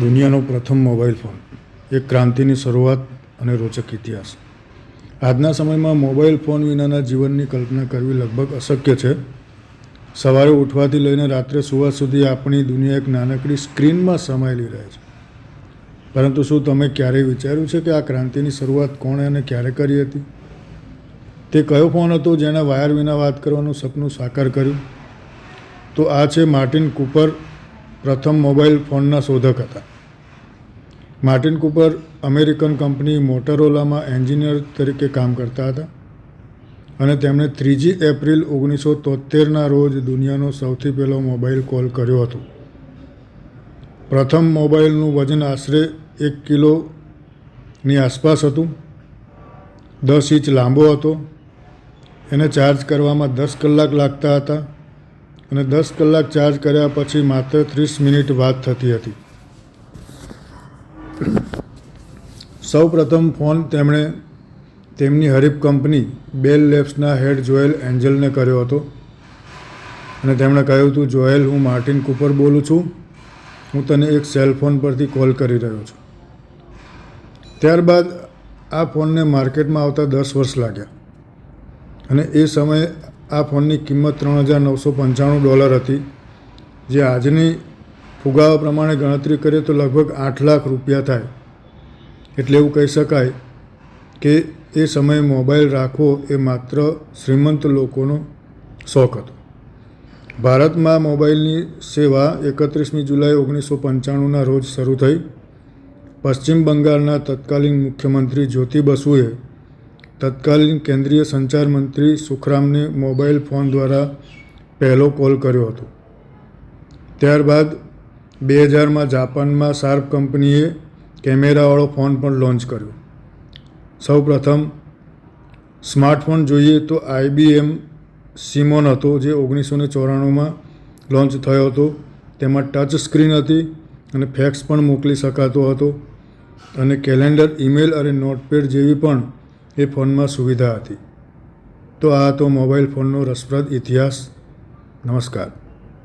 દુનિયાનો પ્રથમ mobile phone. એક ક્રાંતિની શરૂઆત અને રોચક ઇતિહાસ. આજના સમયમાં મોબાઈલ ફોન વિનાના જીવનની કલ્પના કરવી લગભગ અશક્ય છે. સવારે ઉઠવાથી લઈને રાત્રે સુવા સુધી આપણી દુનિયા એક નાનકડી સ્ક્રીનમાં સમાયેલી રહે છે. પરંતુ શું તમે ક્યારેય વિચાર્યું છે કે આ ક્રાંતિની શરૂઆત કોણે અને ક્યારે કરી હતી? તે કયો ફોન હતો જેણે વાયર વિના વાત કરવાનું સપનું સાકાર કર્યું? તો આ છે માર્ટિન કૂપર પ્રથમ મોબાઈલ ફોનના શોધક હતા. માર્ટિન કૂપર અમેરિકન કંપની મોટરોલામાં એન્જિનિયર તરીકે કામ કરતા હતા અને તેમણે ત્રીજી એપ્રિલ ઓગણીસો તોતેરના રોજ દુનિયાનો સૌથી પહેલો મોબાઈલ કોલ કર્યો હતો. પ્રથમ મોબાઈલનું વજન આશરે એક કિલોની આસપાસ હતું, દસ ઇંચ લાંબો હતો, એને ચાર્જ કરવામાં દસ કલાક લાગતા હતા અને દસ કલાક ચાર્જ કર્યા પછી માત્ર ત્રીસ મિનિટ વાત થતી હતી. સૌ પ્રથમ ફોન તેમણે તેમની હરીફ કંપની બેલ લેબ્સના હેડ જોએલ એન્જલને કર્યો હતો અને તેમણે કહ્યું હતું જોએલ હું માર્ટિન કૂપર બોલું છું. હું તને એક સેલ ફોન પરથી કોલ કરી રહ્યો છું. ત્યારબાદ આ ફોનને માર્કેટમાં આવતા દસ વર્ષ લાગ્યા અને એ સમયે આ ફોનની કિંમત ત્રણ હજાર નવસો પંચાણું ડોલર હતી. જે આજની ફુગાવા પ્રમાણે ગણતરી કરીએ તો લગભગ આઠ લાખ રૂપિયા થાય. એટલે એવું કહી શકાય કે એ સમયે મોબાઈલ રાખવો એ માત્ર શ્રીમંત લોકોનો શોખ હતો. ભારતમાં મોબાઈલની સેવા એકત્રીસમી જુલાઈ ઓગણીસો પંચાણુંના રોજ શરૂ થઈ. પશ્ચિમ બંગાળના તત્કાલીન મુખ્યમંત્રી જ્યોતિ બસુએ તત્કાલીન કેન્દ્રીય સંચાર મંત્રી સુખરામને મોબાઈલ ફોન દ્વારા પહેલો કોલ કર્યો હતો. ત્યારબાદ બે હજારમાં જાપાનમાં શાર્પ કંપનીએ કેમેરાવાળો ફોન પણ લોન્ચ કર્યો. સૌ પ્રથમ સ્માર્ટફોન જોઈએ તો આઈબીએમ સિમોન હતો જે ઓગણીસો ને ચોરાણુંમાં લોન્ચ થયો હતો. તેમાં ટચ સ્ક્રીન હતી અને ફેક્સ પણ મોકલી શકાતો હતો. અને કેલેન્ડર, ઈમેલ અને નોટપેડ જેવી પણ એ ફોનમાં સુવિધા હતી. તો આ તો મોબાઈલ ફોનનો રસપ્રદ ઇતિહાસ. નમસ્કાર.